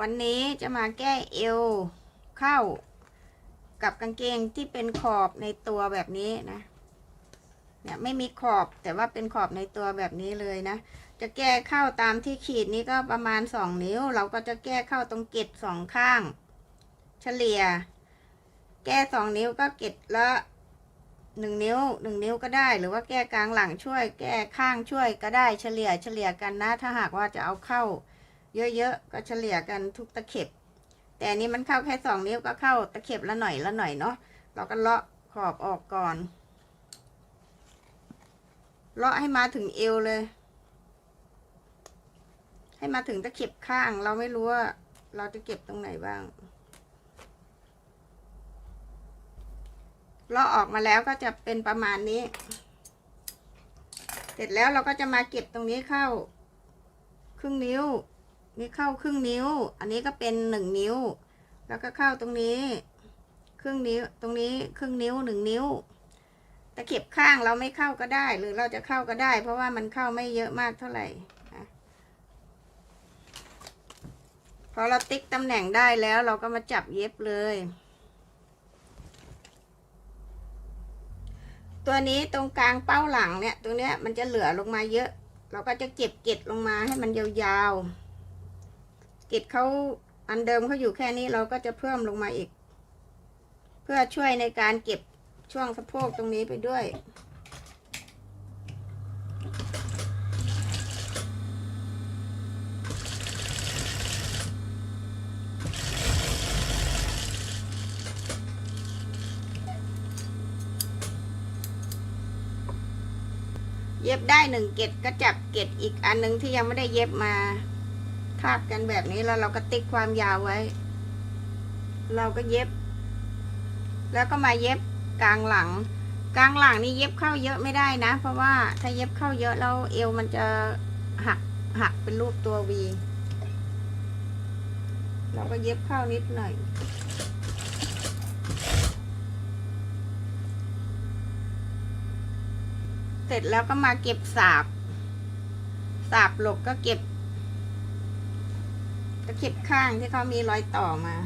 วันนี้จะมาแก้เอวเข้ากับกางเกงที่เป็นขอบในตัวแบบนี้นะ เนี่ยไม่มีขอบแต่ว่าเป็นขอบในตัวแบบนี้เลยนะ จะแก้เข้าตามที่ขีดนี้ก็ประมาณสองนิ้ว เราก็จะแก้เข้าตรงเกล็ดสองข้าง เฉลี่ย แก้สองนิ้วก็เกล็ดละหนึ่งนิ้วหนึ่งนิ้วก็ได้ หรือว่าแก้กลางหลังช่วย แก้ข้างช่วยก็ได้เฉลี่ยเฉลี่ยกันนะ ถ้าหากว่าจะเอาเข้า เยอะๆ ก็เฉลี่ยกันทุกตะเข็บ แต่อันนี้มันเข้าแค่สองนิ้วก็เข้าตะเข็บละหน่อยละหน่อยเนาะเราก็เลาะขอบออกก่อน เลาะให้มาถึงเอวเลย ให้มาถึงตะเข็บข้าง เราไม่รู้ว่าเราจะเก็บตรงไหนบ้าง เลาะออกมาแล้วก็จะเป็นประมาณนี้ เสร็จแล้วเราก็จะมาเก็บตรงนี้เข้า ครึ่งนิ้ว นี่เข้าครึ่งนิ้ว อันนี้ก็เป็นหนึ่งนิ้ว แล้วก็เข้าตรงนี้ ครึ่งนิ้ว ตรงนี้ครึ่งนิ้วหนึ่งนิ้ว ตะเข็บข้างเราไม่เข้าก็ได้ หรือเราจะเข้าก็ได้ เพราะว่ามันเข้าไม่เยอะมากเท่าไหร่พอเราติ๊กตำแหน่งได้แล้วเราก็มาจับเย็บเลย ตัวนี้ตรงกลางเป้าหลังเนี่ย ตรงเนี้ยมันจะเหลือลงมาเยอะ เราก็จะเก็บเกล็ดลงมาให้มันยาวๆ เกล็ดเขาอันเดิมเขาอยู่แค่นี้เราก็จะเพิ่มลงมาอีก เพื่อช่วยในการเก็บช่วงสะโพกตรงนี้ไปด้วย เย็บได้หนึ่งเกล็ดก็จับเกล็ดอีกอันหนึ่งที่ยังไม่ได้เย็บมา ทาบกันแบบนี้แล้วเราก็ติ๊กความยาวไว้ เราก็เย็บ แล้วก็มาเย็บกลางหลัง กลางหลังนี่เย็บเข้าเยอะไม่ได้นะ เพราะว่าถ้าเย็บเข้าเยอะแล้วเอวมันจะหักหักเป็นรูปตัววีเราก็เย็บเข้านิดหน่อยเสร็จแล้วก็มาเก็บสาบ สาบหลบก็เก็บ ตะเข็บข้างที่เขามีรอยต่อมา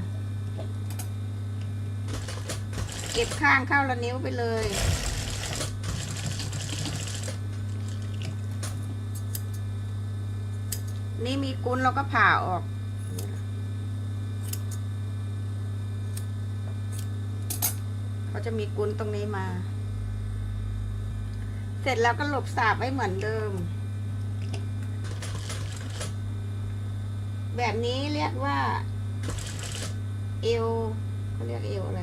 เก็บข้างเข้าละนิ้วไปเลยนี่มีกุนเราก็ผ่าออก เขาจะมีกุนตรงนี้มา เสร็จแล้วก็หลบสาบไว้เหมือนเดิม แบบนี้เรียกว่า เอวเขาเรียกเอวอะไร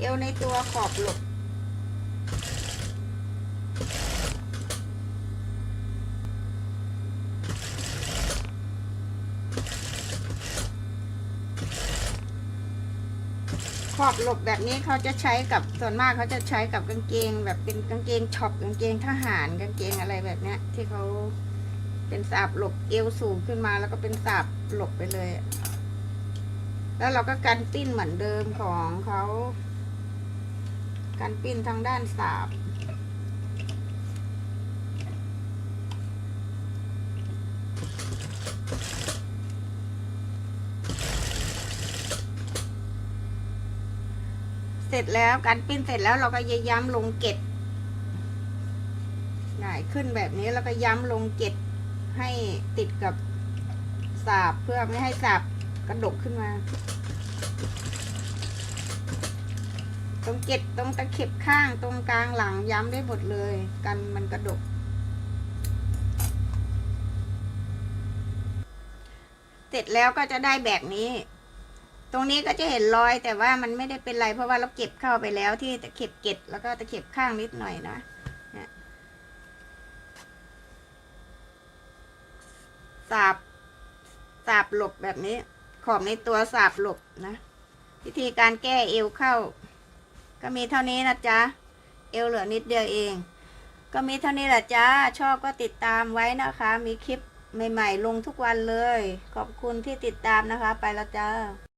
เอวในตัวขอบหลบ ขอบหลบแบบนี้เขาจะใช้กับส่วนมากเขาจะใช้กับกางเกง แบบเป็นกางเกงช็อปกางเกงทหารกางเกงอะไรแบบเนี้ยที่เขา เป็นสาบหลบเอวสูงขึ้นมาแล้วก็เป็นสาบหลบไปเลย แล้วเราก็กันปิ้นเหมือนเดิมของเขากันปิ้นทางด้านสาบเสร็จแล้วการปิ้นเสร็จแล้วเราก็ย้ำลงเกล็ดหงายขึ้นแบบนี้แล้วก็ย้ำลงเกล็ด ให้ติดกับสาบเพื่อไม่ให้สาบกระดกขึ้นมา ตรงเกล็ดตรงตะเข็บข้างตรงกลางหลังย้ำได้หมดเลย กันมันกระดก เสร็จแล้วก็จะได้แบบนี้ ตรงนี้ก็จะเห็นรอยแต่ว่ามันไม่ได้เป็นไรเพราะว่าเราเก็บเข้าไปแล้วที่ตะเข็บเก็ดแล้วก็ตะเข็บข้างนิดหน่อยนะเนี่ยสาบสาบหลบแบบนี้ ขอบในตัวสาบหลบนะวิธีการแก้เอวเข้า ก็มีเท่านี้นะจ๊ะ เอวเหลือนิดเดียวเอง ก็มีเท่านี้แหละจ้าชอบก็ติดตามไว้นะคะ มีคลิปใหม่ ๆ ลงทุกวันเลย ขอบคุณที่ติดตามนะคะ ไปแล้วจ้า